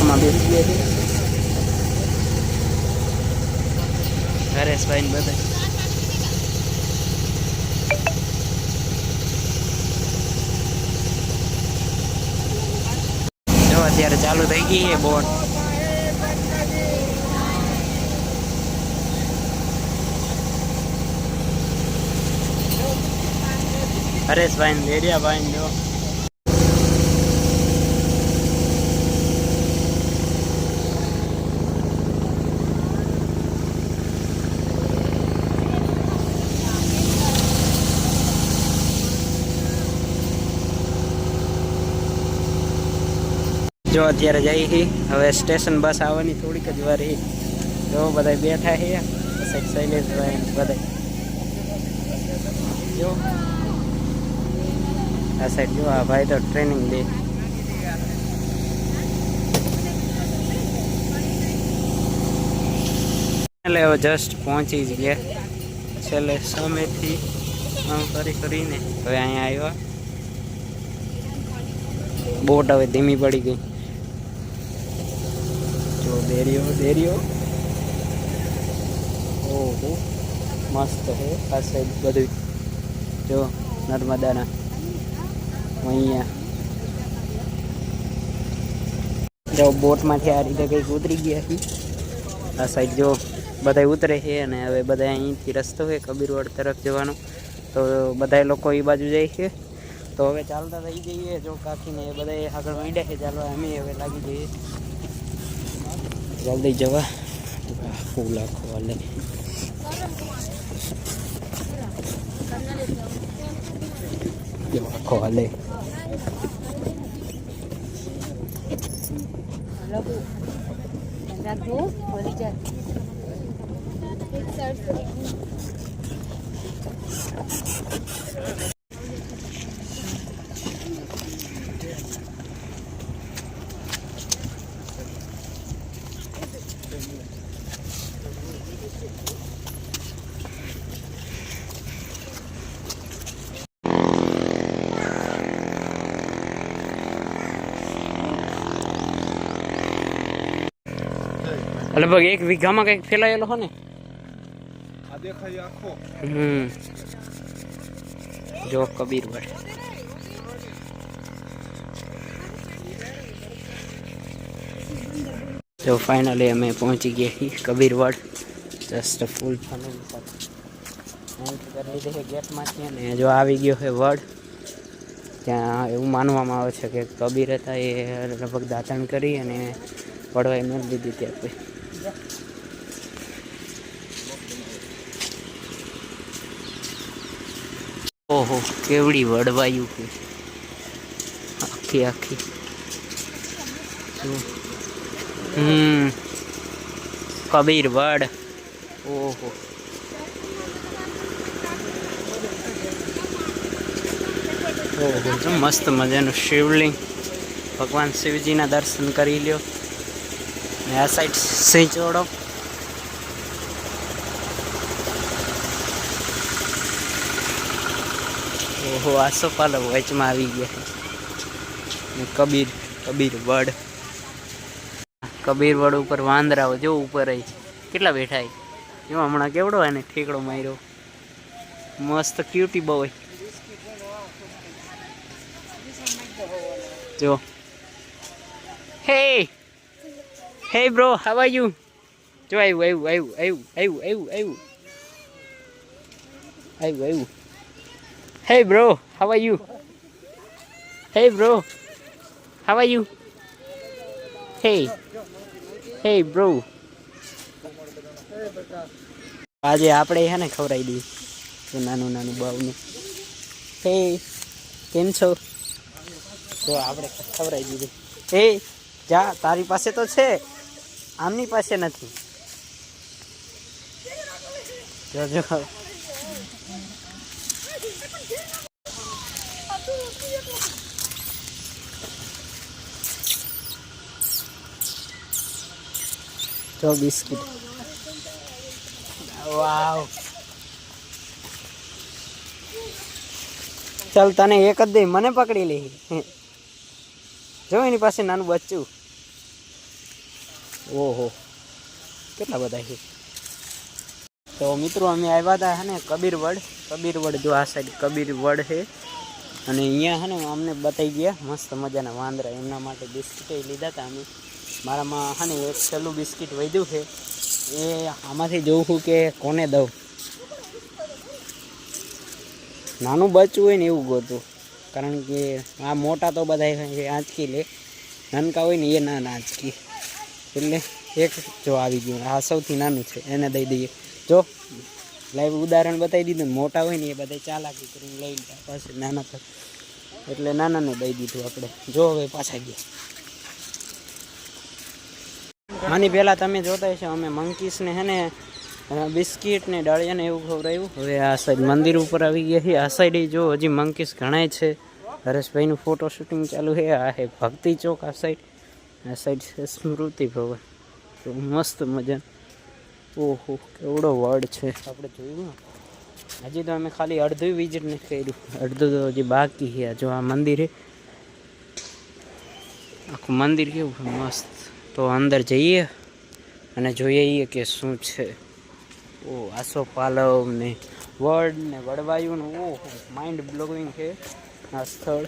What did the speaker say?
બસમાં બેસી ગયા છે હરેશભાઈ ને અત્યારે ચાલુ થઈ ગઈ છે બોટ. હરેશભાઈ ને દેરિયાભાઈ ને જો. જો અત્યારે જઈ હી, હવે સ્ટેશન બસ આવવાની થોડીક જ વાર હી. જો બધા બેઠા છે સાહેબ શૈલેષભાઈ ને બધા જો. આ સાઈડ જો, આ ભાઈ તો ટ્રેનિંગ દે એટલે હવે જસ્ટ પહોંચી જ ગયા. છેલ્લે સામેથી આમ કરી કરીને હવે અહીંયા આવ્યા. બોટ હવે ધીમી પડી ગઈ. જો દેરીઓ દેરીઓ ઓહો મસ્ત હે આ સાઈડ બધું જો નર્મદાના અહીંયા જો બોટમાંથી આ રીતે કંઈક ઉતરી ગયા છે આ સાઈડ જો બધા ઉતરે છે અને હવે બધા અહીંથી રસ્તો છે કબીરવડ તરફ જવાનો તો બધા લોકો એ બાજુ જાય છે તો હવે ચાલતા થઈ જઈએ જો કાકીને એ બધા આગળ માંડ્યા છે ચાલવા અમે હવે લાગી જઈએ જલ્દી જવા ફૂલા ખોલે ખોલે Thank you. લગભગ એક વીઘામાં કંઈક ફેલાયેલો હો ને? હમ. જો કબીરવડ જો ફાઇનલી અમે પહોંચી ગયા કબીરવડ જસ્ટ ફૂલ કરી લીધી છે ગેટમાંથી અને જો આવી ગયો છે વડ. ત્યાં એવું માનવામાં આવે છે કે કબીર હતા એ લગભગ દાતણ કરી અને વડવાએ મેળવી દીધી ત્યાં પછી ઓહો, કેવડી વડવાયું કે આખી આખી. હમ. કબીર વડ. ઓહો. ઓહો મસ્ત મજાનું શિવલિંગ. ભગવાન શિવજીના દર્શન કરી લ્યો. આ સાઈડ સિંહ ચોડો ઓહો આસોપાલો વચમાં આવી ગયા. કબીર કબીર વડ. કબીર વડ ઉપર વાંદરાઓ જો ઉપર કેટલા બેઠા જો હમણાં કેવડો એને ઠેકડો માર્યો. મસ્ત ક્યુટી બહુ જો. હે hey bro how are you જો આવ્યું આવ્યું આવ્યું આવ્યું આવ્યું આવ્યું આવ્યું આવ્યું Hey bro, how are you? Hey bro, how are you? Hey, hey bro. આજે આપણે હે ને ખવડાવી દઈએ. નાનું નાનું બાવનું હે કેમ છો? તો આપણે ખવડાવી દીધું. હે જા તારી પાસે તો છે. આમની પાસે નથી. જોજો જો. બિસ્કિટ. વાવ. ચાલ, તને એક જ દઈ. મને પકડી લઈ જો, એની પાસે નાનું બચ્ચું. ઓહો. કેટલા બધા છે? તો મિત્રો, અમે આવ્યા હતા હે ને કબીરવડ. કબીરવડ જો આ સાઈડ કબીરવડ છે. અને અહીંયા હે ને અમને બતાવી ગયા, મસ્ત મજાના વાંદરા. એમના માટે બિસ્કિટે લીધા હતા અમે. મારામાં હે ને એક છેલ્લું બિસ્કિટ વધ્યું છે. એ આમાંથી જોઉં છું કે કોને દઉં. નાનું બચ્ચું હોય ને એવું ગોતું. કારણ કે આ મોટા તો બધા આંચકી લે. નાનકા હોય ને એ ના આંચકી. એટલે એક જો આવી ગયું. આ સૌથી નાનું છે. એને દઈ દઈએ. જો લાઈવ ઉદાહરણ બતાવી દીધું. મોટા હોય ને એ બધા ચાલાકી કરીને લઈ લીધા પાસે નાના પર એટલે નાનાને દઈ દીધું આપણે. જો હવે પાછા ગયા. આની પહેલાં તમે જોતા હશો, અમે મંકીસને હે ને બિસ્કીટ ને ડાળિયા ને એવું ખવડાવ્યું. હવે આ સાઈડ મંદિર ઉપર આવી ગયા છે આ સાઈડ જો હજી મંકીસ ઘણાય છે. હરેશભાઈનું ફોટો શૂટિંગ ચાલુ છે. આ હે ભક્તિ ચોક, આ સાઈડ. આ સાઈડ છે સ્મૃતિ ભવન. તો મસ્ત મજા ઓહો, કેવડો વર્ડ છે. આપણે જોયું ને? હજી તો અમે ખાલી અડધું વિઝિટ નથી કર્યું. અડધું તો હજી બાકી છે. જો આ મંદિરે આખું મંદિર કેવું મસ્ત. તો અંદર જઈએ અને જોઈએ કે શું છે. ઓ આસો પાલવ ને વડ ને વડવાયું ને ઓહો માઇન્ડ બ્લોગિંગ છે આ સ્થળ.